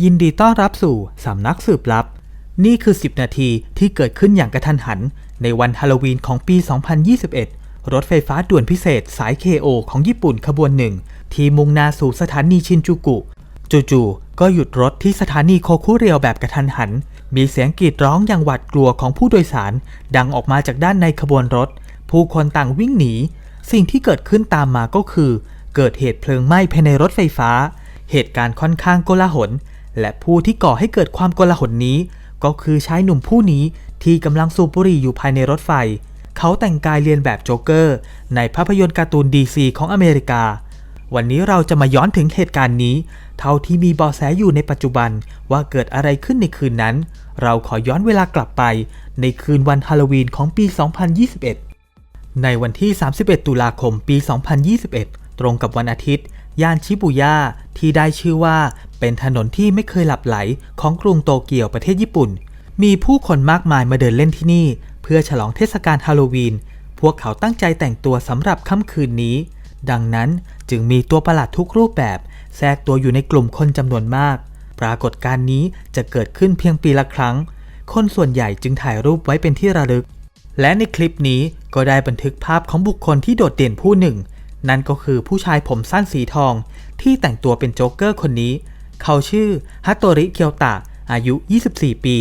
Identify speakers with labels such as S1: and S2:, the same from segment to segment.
S1: ยินดีต้อนรับสู่สำนักสืบลับ นี่คือ 10 นาทีที่เกิดขึ้นอย่างกระทันหัน ในวันฮาโลวีนของปี 2021 รถไฟฟ้าด่วนพิเศษสาย KO ของญี่ปุ่นขบวนหนึ่ง ที่มุ่งหน้าสู่สถานีชินจูกุจู่ๆก็หยุดรถที่สถานีโคคุเรียวแบบกระทันหัน มีเสียงกรีดร้องอย่างหวาดกลัวของผู้โดยสาร ดังออกมาจากด้านในขบวนรถ ผู้คนต่างวิ่งหนี สิ่งที่เกิดขึ้นตามมาก็คือ เกิดเหตุเพลิงไหม้ภายในรถไฟฟ้า เหตุการณ์ค่อนข้างโกลาหล และผู้ที่ก่อให้เกิดความโกลาหลนี้ ก็คือชายหนุ่มผู้นี้ที่กำลังสูบบุหรี่อยู่ภายในรถไฟ เขาแต่งกายเรียนแบบโจ๊กเกอร์ ในภาพยนตร์การ์ตูนดีซีของอเมริกา วันนี้เราจะมาย้อนถึงเหตุการณ์นี้ เท่าที่มีเบาะแสอยู่ในปัจจุบันว่าเกิดอะไรขึ้นในคืนนั้น เราขอย้อนเวลากลับไป ในคืนวันฮาโลวีนของปี 2021 ในวันที่ 31 ตุลาคมปี 2021 ตรงกับวันอาทิตย์ย่านชิบุย่าที่ได้ชื่อว่า เป็นถนนที่ไม่เคยหลับไหลของกรุงโตเกียวประเทศญี่ปุ่น มีผู้คนมากมายมาเดินเล่นที่นี่ เพื่อฉลองเทศกาลฮาโลวีน พวกเขาตั้งใจแต่งตัวสำหรับค่ำคืนนี้ ดังนั้นจึงมีตัวประหลาดทุกรูปแบบ แทรกตัวอยู่ในกลุ่มคนจำนวนมาก ปรากฏการณ์นี้จะเกิดขึ้นเพียงปีละครั้ง คนส่วนใหญ่จึงถ่ายรูปไว้เป็นที่ระลึก และในคลิปนี้ก็ได้บันทึกภาพของบุคคลที่โดดเด่นผู้หนึ่งนั่นก็คือผู้ชายผมสั้นสีทองที่แต่งตัวเป็นโจ๊กเกอร์คนนี้ เขาชื่อฮัตโตริเคียวตะ อายุ 24 ปี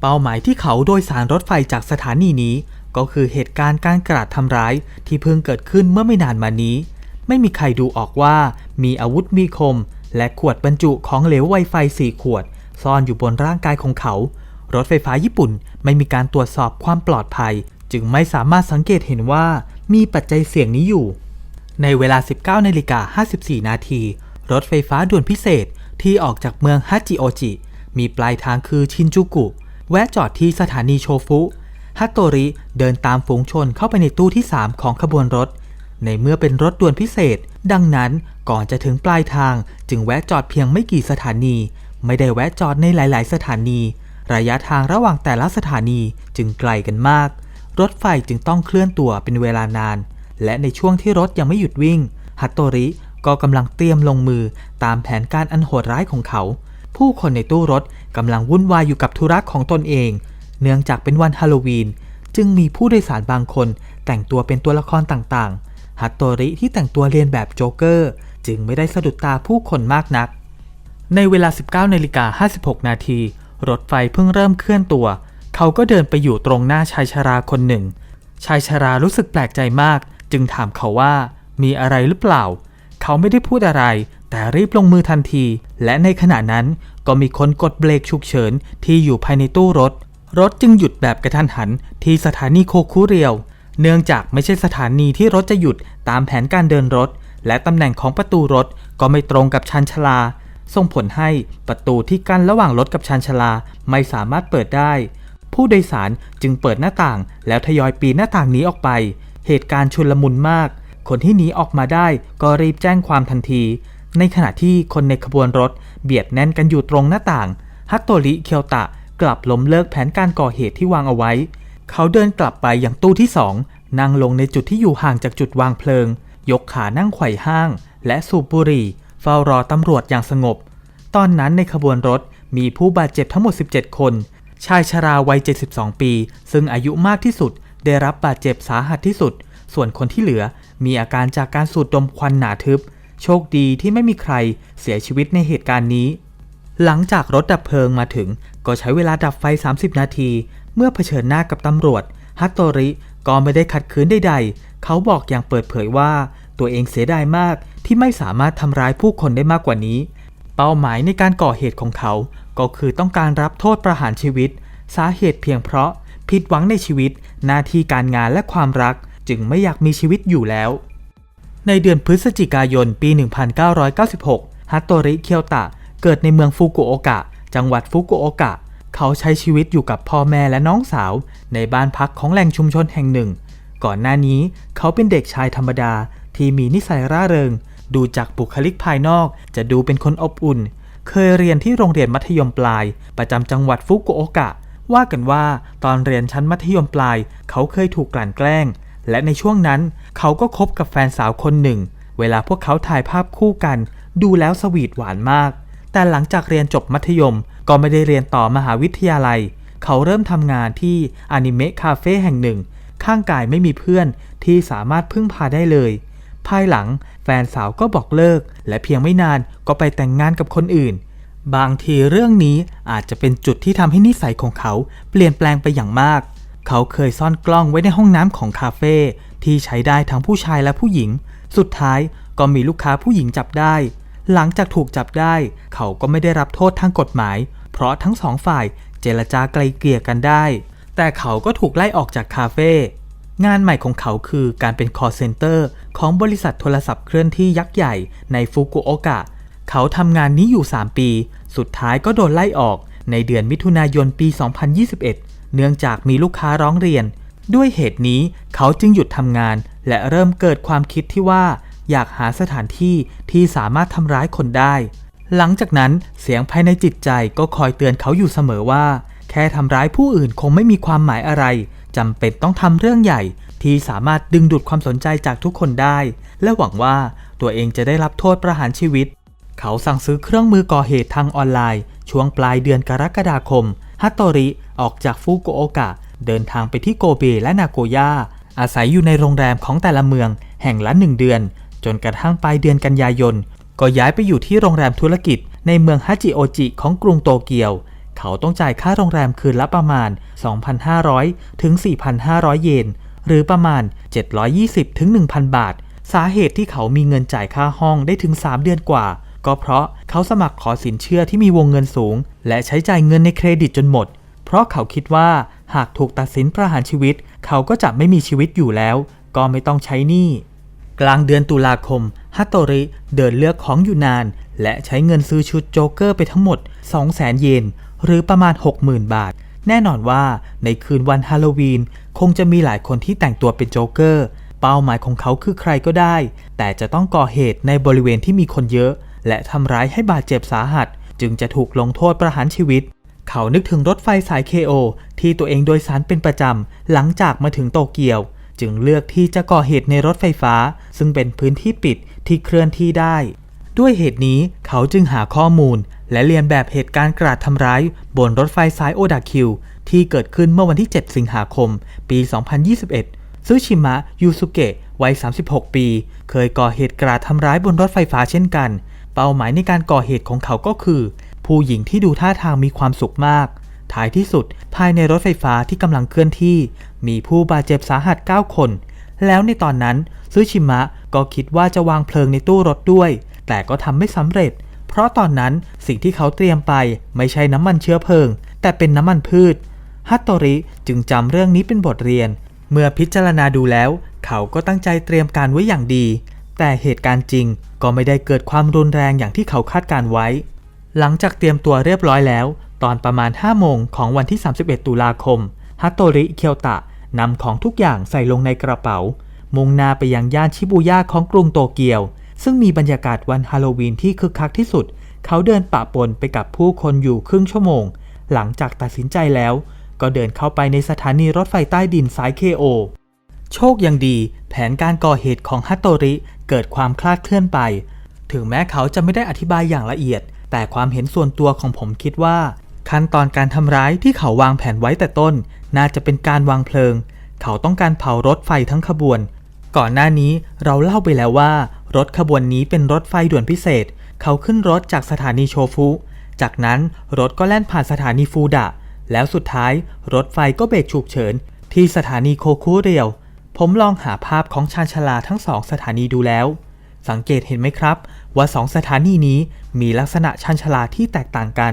S1: เป้าหมายที่เขาโดยสารรถไฟจากสถานีนี้ ก็คือเหตุการณ์การกราดทำร้ายที่เพิ่งเกิดขึ้นเมื่อไม่นานมานี้ ไม่มีใครดูออกว่ามีอาวุธมีคม และขวดบรรจุของเหลวไวไฟ4ขวด ซ่อนอยู่บนร่างกายของเขา รถไฟฟ้าญี่ปุ่นไม่มีการตรวจสอบความปลอดภัย จึงไม่สามารถสังเกตเห็นว่ามีปัจจัยเสี่ยงนี้อยู่ ในเวลา 19นาฬิกา54 นาทีรถไฟฟ้าด่วนพิเศษ ที่ออกจากเมืองฮัจิโอจิ มีปลายทางคือชินจูกุ แวะจอดที่สถานีโชฟุฮัตโตริเดินตามฝูงชนเข้าไปในตู้ที่ 3 ของขบวนรถ ในเมื่อเป็นรถด่วนพิเศษ ดังนั้นก่อนจะถึงปลายทางจึงแวะจอดเพียงไม่กี่สถานี ไม่ได้แวะจอดในหลาย ๆ สถานี ระยะทางระหว่างแต่ละสถานีจึงไกลกันมาก รถไฟจึงต้องเคลื่อนตัวเป็นเวลานาน และในช่วงที่รถยังไม่หยุดวิ่งฮัตโตริ ก็กำลังเตรียมลงมือตามแผนการอันโหดร้ายของเขา ผู้คนในตู้รถกำลังวุ่นวายอยู่กับธุระของตนเอง เนื่องจากเป็นวันฮาโลวีน จึงมีผู้โดยสารบางคนแต่งตัวเป็นตัวละครต่างๆ ฮัตโตริที่แต่งตัวเรียนแบบโจ๊กเกอร์ จึงไม่ได้สะดุดตาผู้คนมากนัก ในเวลา 19นาฬิกา56 นาทีรถไฟเพิ่งเริ่มเคลื่อนตัว เขาก็เดินไปอยู่ตรงหน้าชายชราคนหนึ่ง ชายชรารู้สึกแปลกใจมาก จึงถามเขาว่า มีอะไรหรือเปล่า เขาไม่ได้พูดอะไร แต่รีบลงมือทันที และในขณะนั้นก็มีคนกดเบรกฉุกเฉินที่อยู่ภายในตู้รถ รถจึงหยุดแบบกระทันหันที่สถานีโคคุเรียว เนื่องจากไม่ใช่สถานีที่รถจะหยุดตามแผนการเดินรถ และตำแหน่งของประตูรถก็ไม่ตรงกับชานชาลา ส่งผลให้ประตูที่กั้นระหว่างรถกับชานชาลาไม่สามารถเปิดได้ ผู้โดยสารจึงเปิดหน้าต่างแล้วทยอยปีนหน้าต่างหนี้ออกไป เหตุการณ์ชุลมุนมาก คนที่หนีออกมาได้ก็รีบแจ้งความทันที ในขณะที่คนในขบวนรถเบียดแน่นกันอยู่ตรงหน้าต่าง ฮัตโตริเคียวตะกลับล้มเลิกแผนการก่อเหตุที่วางเอาไว้ เขาเดินกลับไปยังตู้ที่สองนั่งลงในจุดที่อยู่ห่างจากจุดวางเพลิง ยกขานั่งไขว่ห้าง และสูบบุหรี่ เฝ้ารอตำรวจอย่างสงบ ตอนนั้นในขบวนรถมีผู้บาดเจ็บทั้งหมด 17 คน ชายชราวัย 72 ปี ซึ่งอายุมากที่สุด ได้รับบาดเจ็บสาหัสที่สุด ส่วนคนที่เหลือ มีอาการจากการสูดดมควันหนาทึบ โชคดีที่ไม่มีใครเสียชีวิตในเหตุการณ์นี้ หลังจากรถดับเพลิงมาถึง ก็ใช้เวลาดับไฟ 30 นาที เมื่อเผชิญหน้ากับตำรวจฮัตโตริก็ไม่ได้ขัดขืนใดๆ เขาบอกอย่างเปิดเผยว่า ตัวเองเสียดายมากที่ไม่สามารถทำร้ายผู้คนได้มากกว่านี้ เป้าหมายในการก่อเหตุของเขา ก็คือต้องการรับโทษประหารชีวิต สาเหตุเพียงเพราะผิดหวังในชีวิต หน้าที่การงานและความรัก จึงไม่อยากมีชีวิตอยู่แล้ว ในเดือนพฤศจิกายนปี 1996 ฮัตโตริ เคียวตะ เกิดในเมืองฟุกุโอกะ จังหวัดฟุกุโอกะ เขาใช้ชีวิตอยู่กับพ่อแม่และน้องสาว ในบ้านพักของแหล่งชุมชนแห่งหนึ่ง ก่อนหน้านี้เขาเป็นเด็กชายธรรมดาที่มีนิสัยร่าเริง ดูจากบุคลิกภายนอกจะดูเป็นคนอบอุ่น เคยเรียนที่โรงเรียนมัธยมปลาย ประจำจังหวัดฟุกุโอกะว่ากันว่าตอนเรียนชั้นมัธยมปลาย เขาเคยถูกกลั่นแกล้ง และในช่วงนั้นเขาก็คบกับแฟนสาวคนหนึ่ง เวลาพวกเขาถ่ายภาพคู่กัน ดูแล้วสวีทหวานมาก แต่หลังจากเรียนจบมัธยม ก็ไม่ได้เรียนต่อมหาวิทยาลัย เขาเริ่มทำงานที่อนิเมะคาเฟ่แห่งหนึ่ง ข้างกายไม่มีเพื่อนที่สามารถพึ่งพาได้เลย ภายหลังแฟนสาวก็บอกเลิก และเพียงไม่นานก็ไปแต่งงานกับคนอื่น บางทีเรื่องนี้อาจจะเป็นจุดที่ทำให้นิสัยของเขา เปลี่ยนแปลงไปอย่างมาก เขาเคยซ่อนกล้องไว้ในห้องน้ำของคาเฟ่ที่ใช้ได้ทั้งผู้ชายและผู้หญิง สุดท้ายก็มีลูกค้าผู้หญิงจับได้ หลังจากถูกจับได้ เขาก็ไม่ได้รับโทษทางกฎหมาย เพราะทั้งสองฝ่ายเจรจาไกลเกลี่ยกันได้ แต่เขาก็ถูกไล่ออกจากคาเฟ่งานใหม่ของเขาคือการเป็น call center ของบริษัทโทรศัพท์เคลื่อนที่ยักษ์ใหญ่ในฟุกุโอกะ เขาทำงานนี้อยู่ 3 ปี สุดท้ายก็โดนไล่ออกในเดือนมิถุนายนปี 2021 เนื่องจากมีลูกค้าร้องเรียน ด้วยเหตุนี้เขาจึงหยุดทำงาน และเริ่มเกิดความคิดที่ว่า อยากหาสถานที่ที่สามารถทำร้ายคนได้ หลังจากนั้นเสียงภายในจิตใจก็คอยเตือนเขาอยู่เสมอว่า แค่ทำร้ายผู้อื่นคงไม่มีความหมายอะไรจำเป็นต้องทำเรื่องใหญ่ ที่สามารถดึงดูดความสนใจจากทุกคนได้ และหวังว่าตัวเองจะได้รับโทษประหารชีวิต เขาสั่งซื้อเครื่องมือก่อเหตุทางออนไลน์ ช่วงปลายเดือนกรกฎาคมฮัตโตริ ออกจากฟุกุโอกะ เดินทางไปที่โกเบและนาโกย่าอาศัยอยู่ในโรงแรมของแต่ละเมือง แห่งละหนึ่งเดือน จนกระทั่งปลายเดือนกันยายน ก็ย้ายไปอยู่ที่โรงแรมธุรกิจ ในเมืองฮาจิโอจิของกรุงโตเกียว เขาต้องจ่ายค่าโรงแรมคืนละประมาณ 2,500 ถึง 4,500 เยน หรือประมาณ 720 ถึง 1,000 บาท สาเหตุที่เขามีเงินจ่ายค่าห้องได้ถึง 3 เดือนกว่า ก็เพราะเขาสมัครขอสินเชื่อที่มีวงเงินสูง และใช้จ่ายเงินในเครดิตจนหมด เพราะเขาคิดว่าหากถูกตัดสินประหารชีวิต เขาก็จะไม่มีชีวิตอยู่แล้ว ก็ไม่ต้องใช้หนี้ กลางเดือนตุลาคมฮัตโตริเดินเลือกของอยู่นาน และใช้เงินซื้อชุดโจ๊กเกอร์ไปทั้งหมด 200,000 เยน หรือประมาณ 60,000 บาท แน่นอนว่าในคืนวันฮาโลวีน คงจะมีหลายคนที่แต่งตัวเป็นโจ๊กเกอร์ เป้าหมายของเขาคือใครก็ได้ แต่จะต้องก่อเหตุในบริเวณที่มีคนเยอะ และทำร้ายให้บาดเจ็บสาหัส จึงจะถูกลงโทษประหารชีวิต เขานึกถึงรถไฟสาย KO ที่ตัวเองโดยสารเป็นประจำหลังจากมาถึงโตเกียว จึงเลือกที่จะก่อเหตุในรถไฟฟ้า ซึ่งเป็นพื้นที่ปิดที่เคลื่อนที่ได้ ด้วยเหตุนี้เขาจึงหาข้อมูล และเรียนแบบเหตุการณ์กราดทำร้าย บนรถไฟสายโอดาคิว ที่เกิดขึ้นเมื่อวันที่ 7 สิงหาคม ปี 2021ซูชิมะยูสุเกะวัย 36 ปี เคยก่อเหตุกราดทำร้ายบนรถไฟฟ้าเช่นกัน เป้าหมายในการก่อเหตุของเขาก็คือ ผู้หญิงที่ดูท่าทางมีความสุขมาก ท้ายที่สุดภายในรถไฟฟ้าที่กำลังเคลื่อนที่ มีผู้บาดเจ็บสาหัส 9 คน แล้วในตอนนั้นซูชิมะก็คิดว่าจะวางเพลิงในตู้รถด้วย แต่ก็ทำไม่สำเร็จ เพราะตอนนั้นสิ่งที่เขาเตรียมไปไม่ใช่น้ำมันเชื้อเพลิง แต่เป็นน้ำมันพืชฮัตโตริจึงจำเรื่องนี้เป็นบทเรียน เมื่อพิจารณาดูแล้ว เขาก็ตั้งใจเตรียมการไว้อย่างดี แต่เหตุการณ์จริงก็ไม่ได้เกิดความรุนแรงอย่างที่เขาคาดการไว้ หลังจากเตรียมตัวเรียบร้อยแล้ว ตอนประมาณ 5 โมงของวันที่ 31 ตุลาคมฮัตโตริเคียวตะนำของทุกอย่างใส่ลงในกระเป๋า มุ่งหน้าไปยังย่านชิบูย่าของกรุงโตเกียว ซึ่งมีบรรยากาศวันฮาโลวีนที่คึกคักที่สุด เขาเดินปะปนไปกับผู้คนอยู่ครึ่งชั่วโมง หลังจากตัดสินใจแล้ว ก็เดินเข้าไปในสถานีรถไฟใต้ดินสายเคโอโชคยังดี แผนการก่อเหตุของฮัตโตริเกิดความคลาดเคลื่อนไป ถึงแม้เขาจะไม่ได้อธิบายอย่างละเอียด แต่ความเห็นส่วนตัวของผมคิดว่า ขั้นตอนการทำร้ายที่เขาวางแผนไว้แต่ต้น น่าจะเป็นการวางเพลิง เขาต้องการเผารถไฟทั้งขบวน ก่อนหน้านี้เราเล่าไปแล้วว่า รถขบวนนี้เป็นรถไฟด่วนพิเศษ เขาขึ้นรถจากสถานีโชฟุ จากนั้นรถก็แล่นผ่านสถานีฟูดะ แล้วสุดท้ายรถไฟก็เบรกฉุกเฉิน ที่สถานีโคคุเรียว ผมลองหาภาพของชานชลาทั้งสองสถานีดูแล้ว สังเกตเห็นไหมครับ ว่าสองสถานีนี้มีลักษณะชานชาลาที่แตกต่างกัน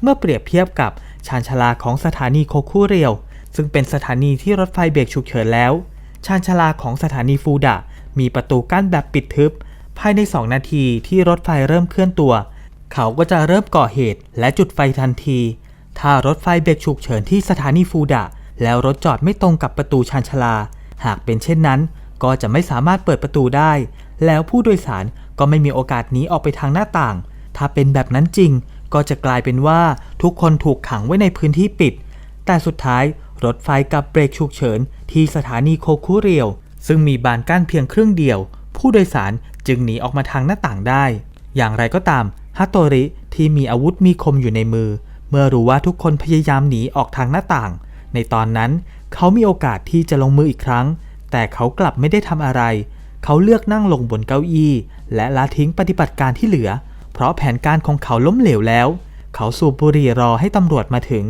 S1: เมื่อเปรียบเทียบกับชานชาลาของสถานีโคคุเรียว ซึ่งเป็นสถานีที่รถไฟเบรกฉุกเฉินแล้วชานชาลาของสถานีฟูดะ มีประตูกั้นแบบปิดทึบ ภายใน 2 นาทีที่รถไฟเริ่มเคลื่อนตัว เขาก็จะเริ่มก่อเหตุและจุดไฟทันที ถ้ารถไฟเบรกฉุกเฉินที่สถานีฟูดะ แล้วรถจอดไม่ตรงกับประตูชานชาลา หากเป็นเช่นนั้น ก็จะไม่สามารถเปิดประตูได้ แล้วผู้โดยสาร ก็ไม่มีโอกาสหนีออกไปทางหน้าต่าง ถ้าเป็นแบบนั้นจริง ก็จะกลายเป็นว่าทุกคนถูกขังไว้ในพื้นที่ปิด แต่สุดท้ายรถไฟกับเบรกฉุกเฉิน ที่สถานีโคคุเรียว ซึ่งมีบานกั้นเพียงครึ่งเดียว ผู้โดยสารจึงหนีออกมาทางหน้าต่างได้ อย่างไรก็ตามฮัตโตริที่มีอาวุธมีคมอยู่ในมือ เมื่อรู้ว่าทุกคนพยายามหนีออกทางหน้าต่าง ในตอนนั้นเขามีโอกาสที่จะลงมืออีกครั้ง แต่เขากลับไม่ได้ทำอะไร เขาเลือกนั่งลงบนเก้าอี้ และละทิ้งปฏิบัติการที่เหลือ เพราะแผนการของเขาล้มเหลวแล้ว เขาสูบบุหรี่รอให้ตำรวจมาถึง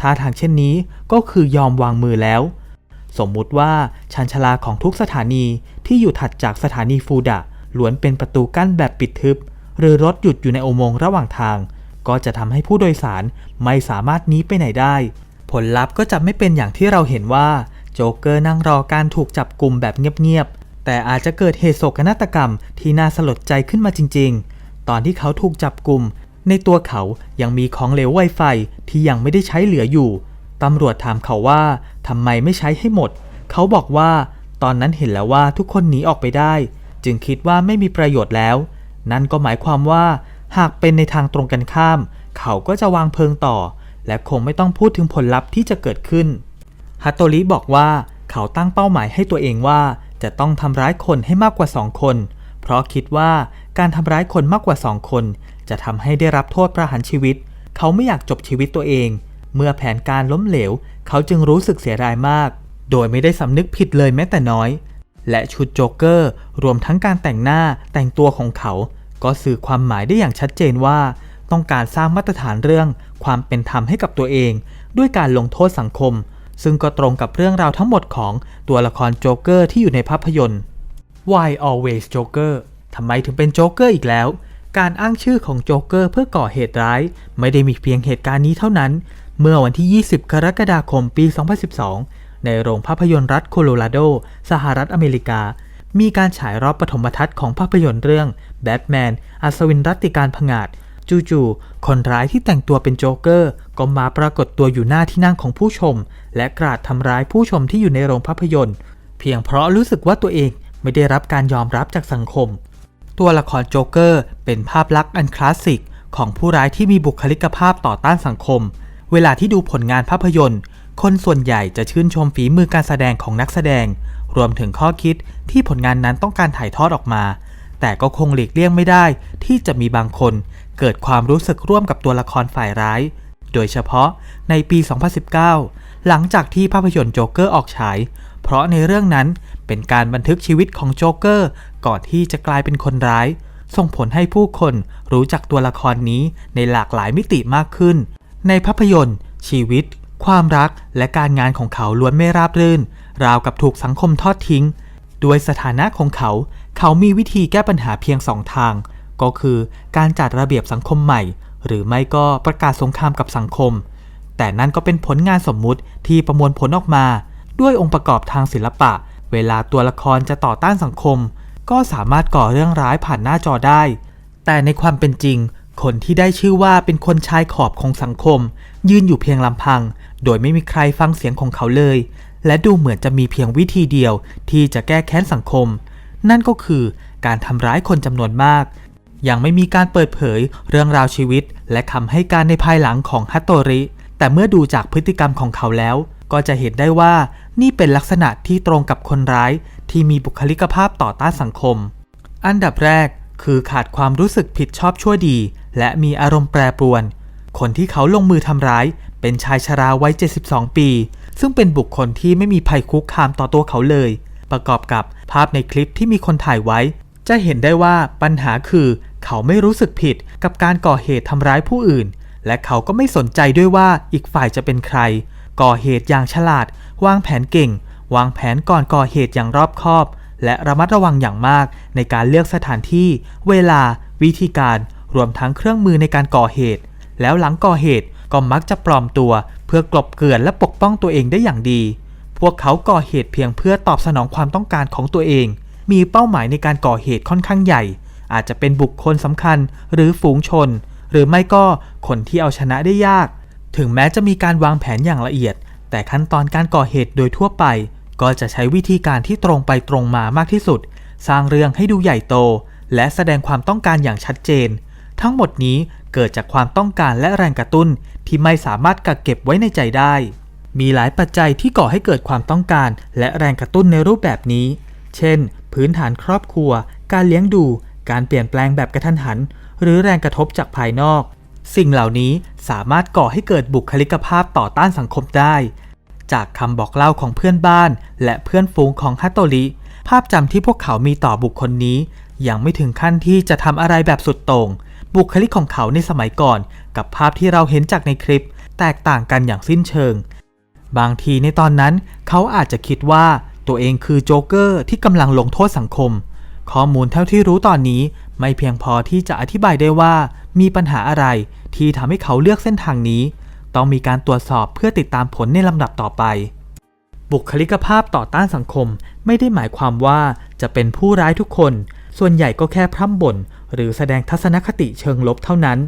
S1: ท่าทางเช่นนี้ก็คือยอมวางมือแล้ว สมมุติว่าชันชลาของทุกสถานีที่อยู่ถัดจากสถานีฟูดะล้วนเป็นประตูกั้นแบบปิดทึบ หรือรถหยุดอยู่ในอุโมงค์ระหว่างทาง ก็จะทำให้ผู้โดยสารไม่สามารถหนีไปไหนได้ ผลลัพธ์ก็จะไม่เป็นอย่างที่เราเห็นว่าโจ๊กเกอร์นั่งรอการถูกจับกลุ่มแบบเงียบ แต่อาจจะเกิดเหตุโศกนาฏกรรมที่น่าสลดใจขึ้นมาจริง ๆ ตอนที่เขาถูกจับกลุ่ม ในตัวเขายังมีของเหลวไวไฟที่ยังไม่ได้ใช้เหลืออยู่ ตำรวจถามเขาว่าทำไมไม่ใช้ให้หมด เขาบอกว่า ตอนนั้นเห็นแล้วว่าทุกคนหนีออกไปได้ จึงคิดว่าไม่มีประโยชน์แล้ว นั่นก็หมายความว่า หากเป็นในทางตรงกันข้าม เขาก็จะวางเพลิงต่อ และคงไม่ต้องพูดถึงผลลัพธ์ที่จะเกิดขึ้นฮัตโตริบอกว่าเขาตั้งเป้าหมายให้ตัวเองว่า จะต้องทำร้ายคนให้มากกว่าสองคน เพราะคิดว่าการทำร้ายคนมากกว่าสองคน จะทำให้ได้รับโทษประหารชีวิต เขาไม่อยากจบชีวิตตัวเอง เมื่อแผนการล้มเหลว เขาจึงรู้สึกเสียดายมาก โดยไม่ได้สำนึกผิดเลยแม้แต่น้อย และชุดโจ๊กเกอร์ รวมทั้งการแต่งหน้าแต่งตัวของเขา ก็สื่อความหมายได้อย่างชัดเจนว่า ต้องการสร้างมาตรฐานเรื่อง ความเป็นธรรมให้กับตัวเอง ด้วยการลงโทษสังคม ซึ่งก็ตรงกับเรื่องราวทั้งหมดของตัวละครโจ๊กเกอร์ที่อยู่ในภาพยนตร์ Why Always Joker ทำไมถึงเป็นโจ๊กเกอร์อีกแล้ว การอ้างชื่อของโจ๊กเกอร์เพื่อก่อเหตุร้าย ไม่ได้มีเพียงเหตุการณ์นี้เท่านั้น เมื่อวันที่ 20 กรกฎาคมปี 2012 ในโรงภาพยนตร์รัฐโคโลราโด สหรัฐอเมริกา มีการฉายรอบปฐมทัศน์ของภาพยนตร์เรื่องแบทแมนอัศวินรัตติการผงาด จู่ๆ คนร้ายที่แต่งตัวเป็นโจ๊กเกอร์ ก็มาปรากฏตัวอยู่หน้าที่นั่งของผู้ชม และกราดทำร้ายผู้ชมที่อยู่ในโรงภาพยนตร์ เพียงเพราะรู้สึกว่าตัวเองไม่ได้รับการยอมรับจากสังคม ตัวละครโจ๊กเกอร์ เป็นภาพลักษณ์อันคลาสสิก ของผู้ร้ายที่มีบุคลิกภาพต่อต้านสังคม เวลาที่ดูผลงานภาพยนตร์ คนส่วนใหญ่จะชื่นชมฝีมือการแสดงของนักแสดง รวมถึงข้อคิดที่ผลงานนั้นต้องการถ่ายทอดออกมา แต่ก็คงหลีกเลี่ยงไม่ได้ ที่จะมีบางคนเกิดความรู้สึกร่วมกับตัวละครฝ่ายร้าย โดยเฉพาะในปี 2019 หลังจากที่ภาพยนตร์โจ๊กเกอร์ออกฉาย เพราะในเรื่องนั้นเป็นการบันทึกชีวิตของโจ๊กเกอร์ก่อนที่จะกลายเป็นคนร้าย ส่งผลให้ผู้คนรู้จักตัวละครนี้ในหลากหลายมิติมากขึ้น ในภาพยนตร์ ชีวิต ความรักและการงานของเขาล้วนไม่ราบรื่น ราวกับถูกสังคมทอดทิ้ง ด้วยสถานะของเขา เขามีวิธีแก้ปัญหาเพียงสองทาง ก็คือการจัดระเบียบสังคมใหม่ หรือไม่ก็ประกาศสงครามกับสังคม แต่นั่นก็เป็นผลงานสมมุติที่ประมวลผลออกมา ด้วยองค์ประกอบทางศิลปะ เวลาตัวละครจะต่อต้านสังคม ก็สามารถก่อเรื่องร้ายผ่านหน้าจอได้ แต่ในความเป็นจริง คนที่ได้ชื่อว่าเป็นคนชายขอบของสังคม ยืนอยู่เพียงลำพัง โดยไม่มีใครฟังเสียงของเขาเลย และดูเหมือนจะมีเพียงวิธีเดียวที่จะแก้แค้นสังคม นั่นก็คือการทำร้ายคนจำนวนมาก ยังไม่มีการเปิดเผยเรื่องราวชีวิต และคำให้การในภายหลังของฮัตโตริ แต่เมื่อดูจากพฤติกรรมของเขาแล้ว ก็จะเห็นได้ว่านี่เป็นลักษณะที่ตรงกับคนร้ายที่มีบุคลิกภาพต่อต้านสังคม อันดับแรกคือขาดความรู้สึกผิดชอบชั่วดี และมีอารมณ์แปรปรวน คนที่เขาลงมือทำร้าย เป็นชายชราวัย 72 ปี ซึ่งเป็นบุคคลที่ไม่มีภัยคุกคามต่อตัวเขาเลย ประกอบกับภาพในคลิปที่มีคนถ่ายไว้ จะเห็นได้ว่าปัญหาคือเขาไม่รู้สึกผิดกับการก่อเหตุทำร้ายผู้อื่น และเขาก็ไม่สนใจด้วยว่าอีกฝ่ายจะเป็นใคร ก่อเหตุอย่างฉลาด วางแผนเก่ง วางแผนก่อนก่อเหตุอย่างรอบคอบ และระมัดระวังอย่างมากในการเลือกสถานที่ เวลา วิธีการ รวมทั้งเครื่องมือในการก่อเหตุ แล้วหลังก่อเหตุก็มักจะปลอมตัว เพื่อกลบเกลื่อนและปกป้องตัวเองได้อย่างดี พวกเขาก่อเหตุเพียงเพื่อตอบสนองความต้องการของตัวเอง มีเป้าหมายในการก่อเหตุค่อนข้างใหญ่ อาจจะเป็นบุคคลสำคัญหรือฝูงชน หรือไม่ก็คนที่เอาชนะได้ยาก ถึงแม้จะมีการวางแผนอย่างละเอียด แต่ขั้นตอนการก่อเหตุโดยทั่วไป ก็จะใช้วิธีการที่ตรงไปตรงมามากที่สุด สร้างเรื่องให้ดูใหญ่โต และแสดงความต้องการอย่างชัดเจน ทั้งหมดนี้เกิดจากความต้องการและแรงกระตุ้นที่ไม่สามารถกักเก็บไว้ในใจได้ มีหลายปัจจัยที่ก่อให้เกิดความต้องการ และแรงกระตุ้นในรูปแบบนี้ เช่น พื้นฐานครอบครัว การเลี้ยงดู การเปลี่ยนแปลงแบบกระทันหัน หรือแรงกระทบจากภายนอก สิ่งเหล่านี้สามารถก่อให้เกิดบุคลิกภาพต่อต้านสังคมได้ จากคำบอกเล่าของเพื่อนบ้าน และเพื่อนฝูงของฮัตโตริภาพจำที่พวกเขามีต่อบุคคลนี้ ยังไม่ถึงขั้นที่จะทำอะไรแบบสุดโต่งบุคลิกของเขาในสมัยก่อน กับภาพที่เราเห็นจากในคลิป แตกต่างกันอย่างสิ้นเชิง บางทีในตอนนั้นเขาอาจจะคิดว่าตัวเองคือโจ๊กเกอร์ที่กำลังลงโทษสังคม ข้อมูลเท่าที่รู้ตอนนี้ไม่เพียงพอที่จะอธิบายได้ว่า มีปัญหาอะไรที่ทำให้เขาเลือกเส้นทางนี้ ต้องมีการตรวจสอบเพื่อติดตามผลในลำดับต่อไป บุคลิกภาพต่อต้านสังคม ไม่ได้หมายความว่าจะเป็นผู้ร้ายทุกคน ส่วนใหญ่ก็แค่พร่ำบ่นหรือแสดงทัศนคติเชิงลบเท่านั้น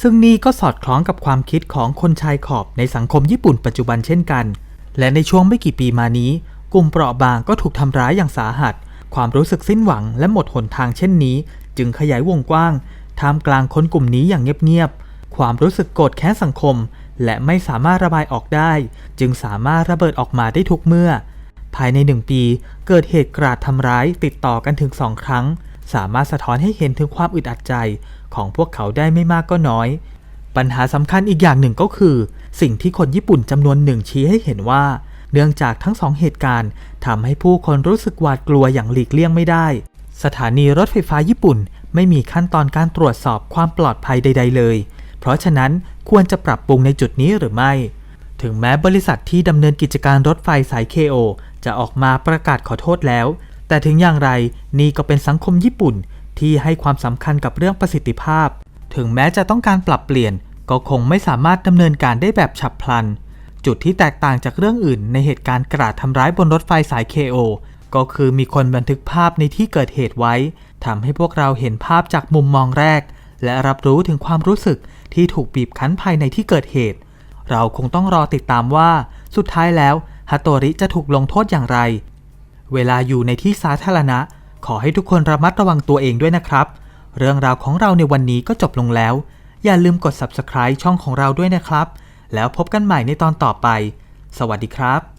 S1: ซึ่งนี่ก็สอดคล้องกับความคิดของคนชายขอบในสังคมญี่ปุ่นปัจจุบันเช่นกัน และในช่วงไม่กี่ปีมานี้ กลุ่มเปราะบางก็ถูกทำร้ายอย่างสาหัส ความรู้สึกสิ้นหวังและหมดหนทางเช่นนี้ จึงขยายวงกว้างท่ามกลางคนกลุ่มนี้อย่างเงียบๆ ความรู้สึกโกรธแค้นสังคม และไม่สามารถระบายออกได้ จึงสามารถระเบิดออกมาได้ทุกเมื่อ ภายในหนึ่งปี เกิดเหตุกราดทำร้ายติดต่อกันถึงสองครั้ง สามารถสะท้อนให้เห็นถึงความอึดอัดใจ ของพวกเขาได้ไม่มากก็น้อย ปัญหาสำคัญอีกอย่างหนึ่งก็คือ สิ่งที่คนญี่ปุ่นจำนวนหนึ่งชี้ให้เห็นว่า เนื่องจากทั้งสองเหตุการณ์ทำให้ผู้คนรู้สึกหวาดกลัวอย่างหลีกเลี่ยงไม่ได้ สถานีรถไฟฟ้าญี่ปุ่น ไม่มีขั้นตอนการตรวจสอบความปลอดภัยใด ๆ เลย เพราะฉะนั้นควรจะปรับปรุงในจุดนี้หรือไม่ ถึงแม้บริษัทที่ดำเนินกิจการรถไฟสาย KO จะออกมาประกาศขอโทษแล้ว แต่ถึงอย่างไรนี่ก็เป็นสังคมญี่ปุ่น ที่ให้ความสำคัญกับเรื่องประสิทธิภาพ ถึงแม้จะต้องการปรับเปลี่ยน ก็คงไม่สามารถดำเนินการได้แบบฉับพลัน จุดที่แตกต่างจากเรื่องอื่น ในเหตุการณ์กราดทำร้ายบนรถไฟสาย KO ก็คือมีคนบันทึกภาพในที่เกิดเหตุไว้ทำให้พวกเราเห็นภาพจากมุมมองแรก และรับรู้ถึงความรู้สึกที่ถูกบีบคั้นภายในที่เกิดเหตุ เราคงต้องรอติดตามว่า สุดท้ายแล้วฮัตโตริจะถูกลงโทษอย่างไร เวลาอยู่ในที่สาธารณะ ขอให้ทุกคนระมัดระวังตัวเองด้วยนะครับ เรื่องราวของเราในวันนี้ก็จบลงแล้ว อย่าลืมกด subscribe ช่องของเราด้วยนะครับ แล้วพบกันใหม่ในตอนต่อไป สวัสดีครับ